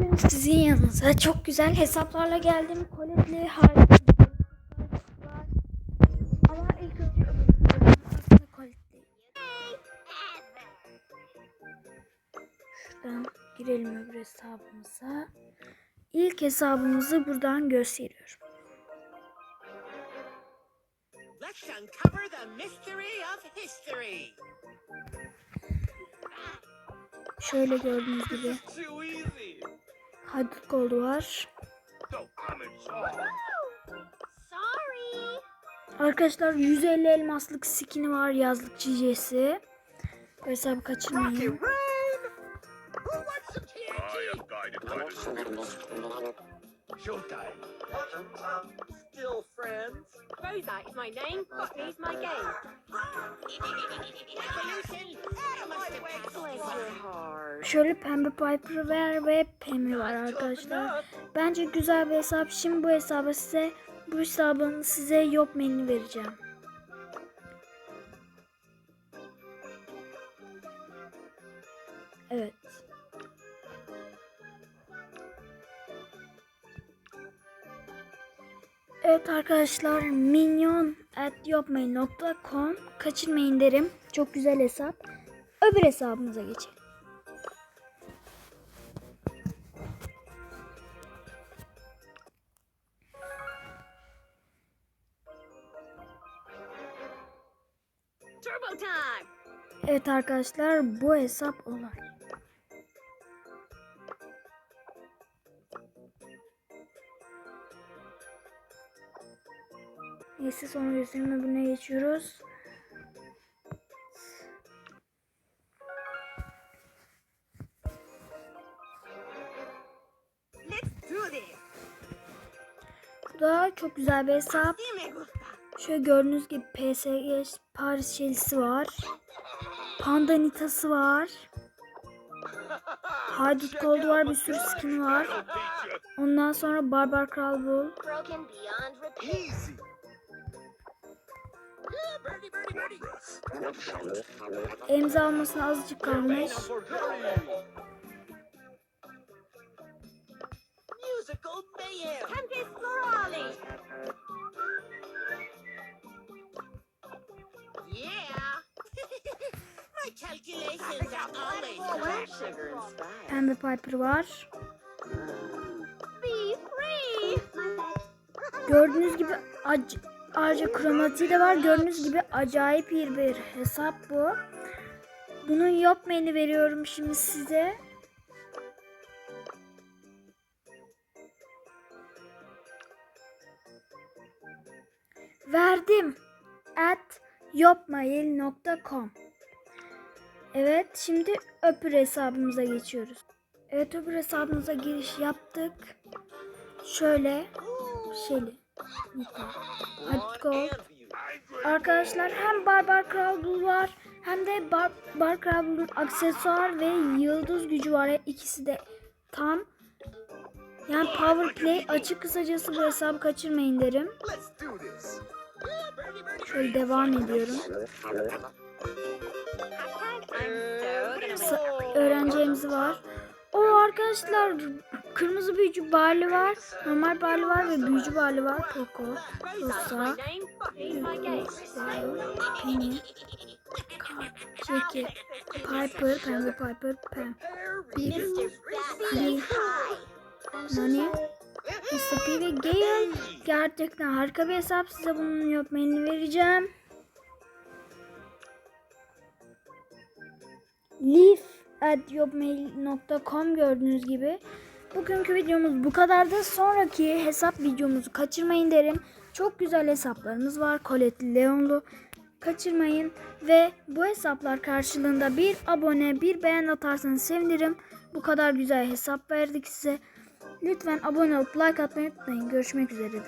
Bugün sizin yanınıza çok güzel hesaplarla geldim. Koletli harika. Ama ilk önce aslında koletli. Şuradan girelim öbür hesabımıza. İlk hesabımızı buradan gösteriyorum. Let's uncover the mystery of history. Şöyle gördüğünüz gibi. Haydut goldu var. Arkadaşlar 150 elmaslık skini var yazlık cicesi. Hesabı kaçırmayın. Showtime. Still friends? Rosa is my name, is my game. Şöyle pembe Piper var ve Pem'i var arkadaşlar. Bence güzel bir hesap. Şimdi bu hesabı size bu hesabın size yok menü vereceğim. Evet arkadaşlar minyon at yapmayın.com kaçırmayın derim. Çok güzel hesap. Öbür hesabımıza geçelim. Turbo time! Evet arkadaşlar bu hesap olay. Neyse sonra gösterime öbürüne geçiyoruz. Let's do this. Bu da çok güzel bir hesap. Şöyle gördüğünüz gibi PSG Paris Chelsea'si var. Panda Nita'sı var. Haydut Gold var bir sürü skin var. Ondan sonra Barbar Kral Bull. Emza almasına azıcık kalmış. Pembe Piper var. Gördüğünüz gibi ac ayrıca kromatiği de var. Gördüğünüz gibi acayip iyi bir hesap bu. Bunun menü veriyorum şimdi size. Verdim. At yopmail.com Evet şimdi öpür hesabımıza geçiyoruz. Evet öpür hesabımıza giriş yaptık. Şöyle Şeli. Arkadaşlar hem Barbar Kral Bull var hem de Bar, Bar Kral Bull'un aksesuar ve yıldız gücü var. İkisi de tam. Yani power play açık kısacası bu hesabı kaçırmayın derim. Şöyle devam ediyorum. Sa- öğreneceğimiz var. O arkadaşlar kırmızı büyücü Barley var, normal Barley var ve büyücü Barley var. Poco, Rosa. Penny, Jackie, Piper, Pembe Piper, Pem, Lee, High. Nani, Mr. P ve Gale. Gerçekten harika bir hesap. Size bunun menü vereceğim. Leaf at yopmail.com gördüğünüz gibi. Bugünkü videomuz bu kadardı. Sonraki hesap videomuzu kaçırmayın derim. Çok güzel hesaplarımız var. Colette'li, Leon'lu. Kaçırmayın. Ve bu hesaplar karşılığında bir abone, bir beğen atarsanız sevinirim. Bu kadar güzel hesap verdik size. Lütfen abone olup like atmayı unutmayın. Görüşmek üzere.